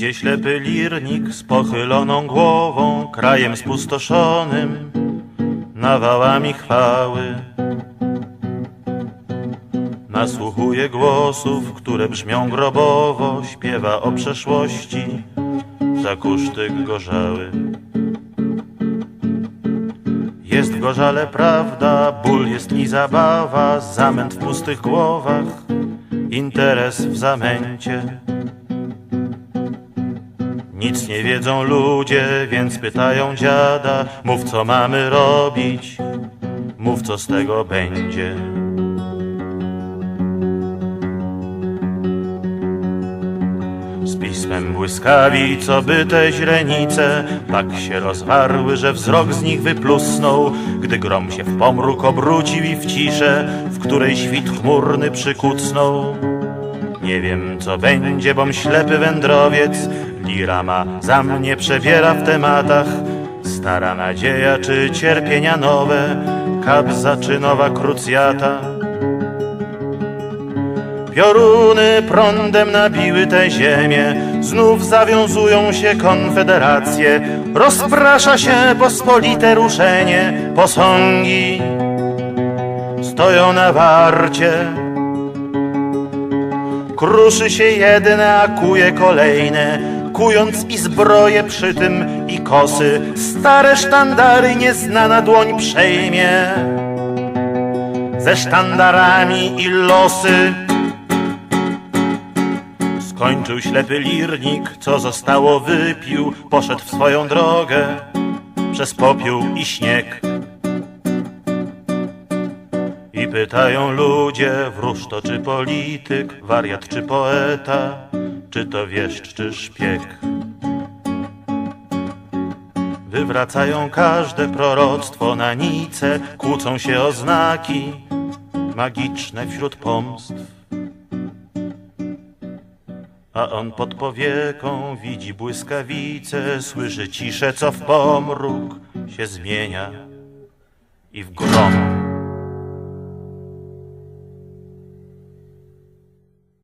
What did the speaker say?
Idzie ślepy lirnik z pochyloną głową, krajem spustoszonym, nawałami chwały. Nasłuchuje głosów, które brzmią grobowo, śpiewa o przeszłości, zakusztyk gorzały. Jest w gorzale prawda, ból jest i zabawa, zamęt w pustych głowach, interes w zamęcie. Nic nie wiedzą ludzie, więc pytają dziada, mów co mamy robić, mów co z tego będzie. Z pismem błyskawic obyte źrenice tak się rozwarły, że wzrok z nich wyplusnął, gdy grom się w pomruk obrócił i w ciszę, w której świt chmurny przykucnął. Nie wiem co będzie, bom ślepy wędrowiec, lira ma za mnie przebiera w tematach. Stara nadzieja czy cierpienia nowe, kabza czy nowa krucjata. Pioruny prądem nabiły tę ziemię, znów zawiązują się konfederacje, rozprasza się pospolite ruszenie, posągi stoją na warcie. Kruszy się jedne, a kuje kolejne, kując i zbroje przy tym i kosy, stare sztandary nieznana dłoń przejmie. Ze sztandarami i losy Skończył ślepy lirnik, co zostało wypił, poszedł w swoją drogę przez popiół i śnieg. I pytają ludzie, wróż to czy polityk, wariat czy poeta, czy to wieszcz czy szpieg. Wywracają każde proroctwo na nice, kłócą się o znaki magiczne wśród pomstw. A on pod powieką widzi błyskawice, słyszy ciszę, co w pomruk się zmienia i w grom.